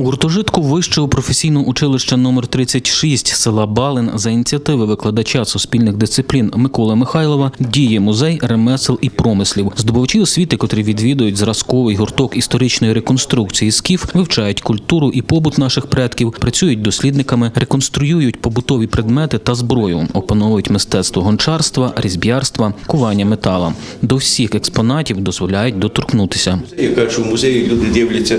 У гуртожитку вищого професійного училища номер 36 села Балин за ініціативи викладача суспільних дисциплін Миколи Михайлова діє музей ремесел і промислів. Здобувачі освіти, котрі відвідують зразковий гурток історичної реконструкції скіф, вивчають культуру і побут наших предків, працюють дослідниками, реконструюють побутові предмети та зброю, опановують мистецтво гончарства, різьбярства, кування метала. До всіх експонатів дозволяють доторкнутися. Я кажу, в музеї люди дивляться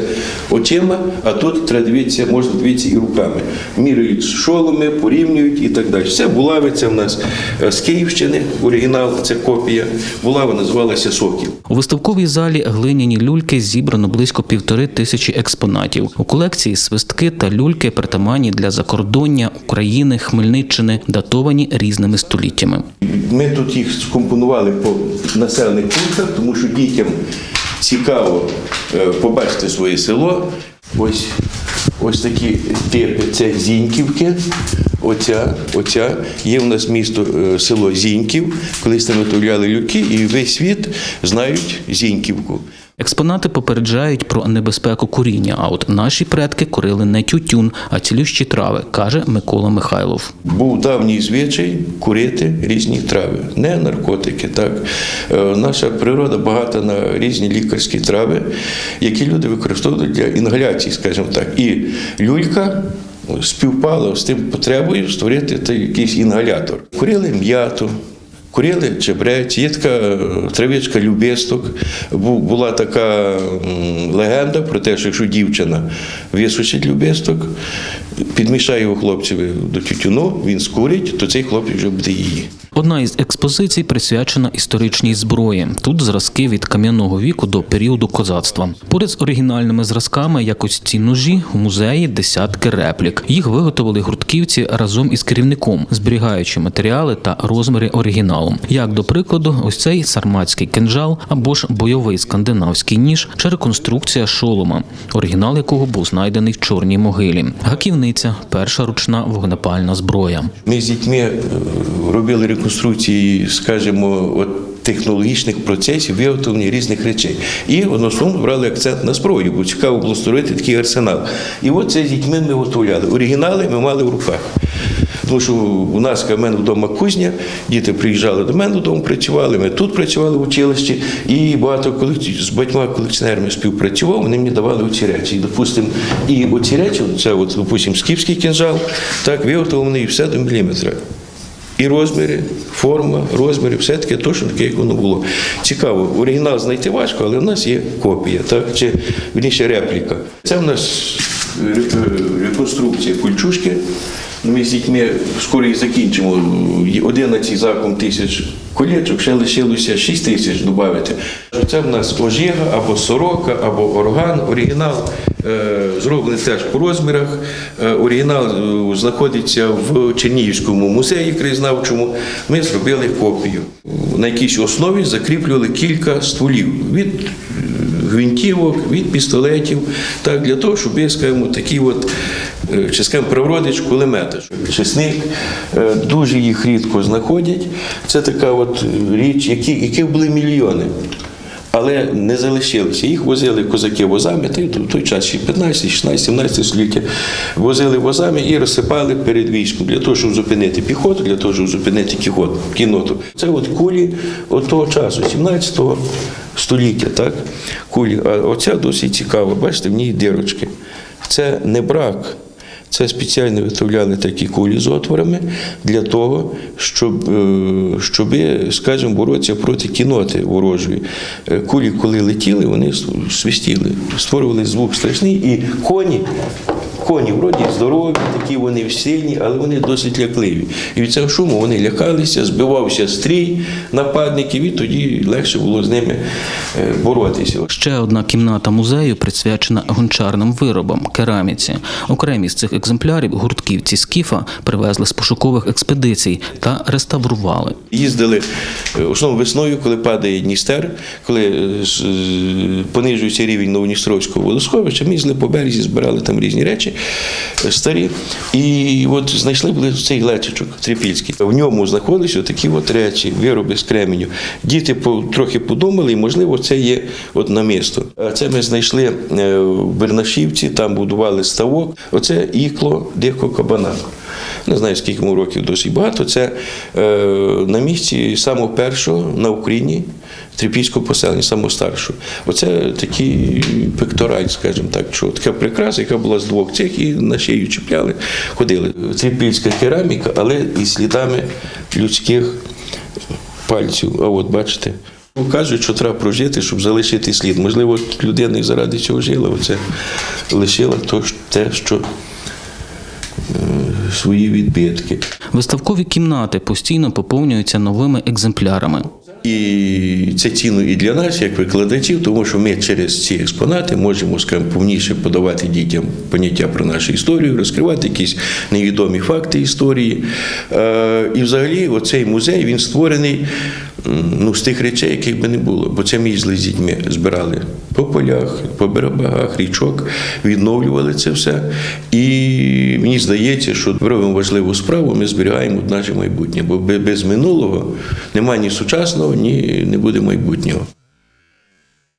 очима, а тут треба дивитися, можна дивитися і руками. Міряють шоломи, порівнюють і так далі. Це булавиця в нас е, з Київщини, оригінал, це копія. Булава називалася Сокіл. У виставковій залі глиняні люльки зібрано близько півтори тисячі експонатів. У колекції свистки та люльки притаманні для закордоння України, Хмельниччини, датовані різними століттями. Ми тут їх скомпонували по населених пунктах, тому що дітям цікаво е, побачити своє село. Ось, ось такі типи це Зіньківки. Оця, оця. Є в нас місто, е, село Зіньків, колись там виготовляли люки, і весь світ знають Зіньківку. Експонати попереджають про небезпеку куріння. А от наші предки курили не тютюн, а цілющі трави, каже Микола Михайлов. Був давній звичай курити різні трави, не наркотики. Так Е, наша природа багата на різні лікарські трави, які люди використовують для інгаляції, скажімо так. І люлька. Співпала з тим потребою створити якийсь інгалятор. Курили м'яту, курили чебрець, є така е, травичка любисток. Була така легенда про те, що якщо дівчина висушить любисток, підмішає його хлопцеві до тютюну, він скурить, то цей хлопець вже буде її. Одна із експозицій присвячена історичній зброї. Тут зразки від кам'яного віку до періоду козацтва. Поряд з оригінальними зразками, як ось ці ножі, у музеї десятки реплік. Їх виготовили гуртківці разом із керівником, зберігаючи матеріали та розміри оригіналу. Як до прикладу, ось цей сарматський кинжал або ж бойовий скандинавський ніж чи реконструкція шолома, оригінал якого був знайдений в чорній могилі. Гаківниця перша ручна вогнепальна зброя. Ми з дітьми е, робили реконструкції, скажімо, от технологічних процесів, виготовлення різних речей. І в основному брали акцент на зброю, бо цікаво було створити такий арсенал. І от це з дітьми ми готували. Оригінали ми мали в руках. Тому що у нас в мене вдома кузня, діти приїжджали до мене додому, працювали, ми тут працювали в училищі, і багато колекці- з багатьма колекціонерами співпрацював, вони мені давали оці речі. І, допустим, і оці речі, це от, допустим, скіфський кінжал, так, виготовлений все до міліметра. І розміри, форма, розміри, все таке точно таке, як воно було. Цікаво, оригінал знайти важко, але в нас є копія, так? чи вірніше репліка. Це в нас реконструкція кульчушки. Ми з дітьми скоро її закінчимо. 11 закон тисяч колечок, ще лишилося 6 тисяч додати. Це в нас ожіга або сорока, або орган. Оригінал е, зроблений теж по розмірах. Е, оригінал е, знаходиться в Чернігівському музеї краєзнавчому. Ми зробили копію. На якійсь основі закріплювали кілька стволів від гвинтівок, від пістолетів, так, для того, щоб, скажімо, такі от е, чи скажімо, привородич кулемети. Чесник е, дуже їх рідко знаходять. Це така от річ, які, яких були мільйони. Але не залишилися. Їх возили козаки возами, та й в той час, ще 15, 16, 17 століття, возили возами і розсипали перед військом для того, щоб зупинити піхоту, для того, щоб зупинити кіноту. Це от кулі от того часу, 17-го століття, так? Кулі. А оця досить цікава. Бачите, в ній дирочки. Це не брак. Це спеціально виготовляли такі кулі з отворами для того, щоб, е, щоб скажімо, боротися проти кіноти ворожої. Е, Кулі, коли летіли, вони свистіли, створювали звук страшний, і коні. Коні вроді здорові, такі вони сильні, але вони досить лякливі. І від цього шуму вони лякалися, збивався стрій нападників, і тоді легше було з ними е, боротися. Ще одна кімната музею присвячена гончарним виробам, кераміці. Окремі з цих екземплярів гуртківці скіфа привезли з пошукових експедицій та реставрували. Їздили е, основно весною, коли падає Дністер, коли е, понижується рівень Новодністровського водосховища, ми їздили по березі, збирали там різні речі е, старі. І от знайшли були цей глечичок трипільський. В ньому знаходилися такі от речі, вироби з кременю. Діти трохи подумали, і можливо, це є от на місто. А це ми знайшли е, в Бернашівці, там будували ставок. Оце ікло дикого кабана. Не знаю, скільки йому років досить багато. Це е, на місці самого першого на Україні трипільського поселення, самого старшого. Оце такий пектораль, скажімо так, що така прикраса, яка була з двох цих, і на шию чіпляли, ходили. Трипільська кераміка, але із слідами людських пальців. А от бачите. Ну, Кажуть, що треба прожити, щоб залишити слід. Можливо, людина і заради цього жила, оце лишила те, що свої відбитки. Виставкові кімнати постійно поповнюються новими екземплярами. І це цінно і для нас, як викладачів, тому що ми через ці експонати можемо скажімо, повніше подавати дітям поняття про нашу історію, розкривати якісь невідомі факти історії. Е, І взагалі, оцей музей він створений ну, з тих речей, яких би не було. Бо це ми їздили з дітьми, збирали по полях, по берегах, річок, відновлювали це все. І мені здається, що робимо важливу справу, ми зберігаємо наше майбутнє, бо без минулого немає ні сучасного, ні не буде майбутнього.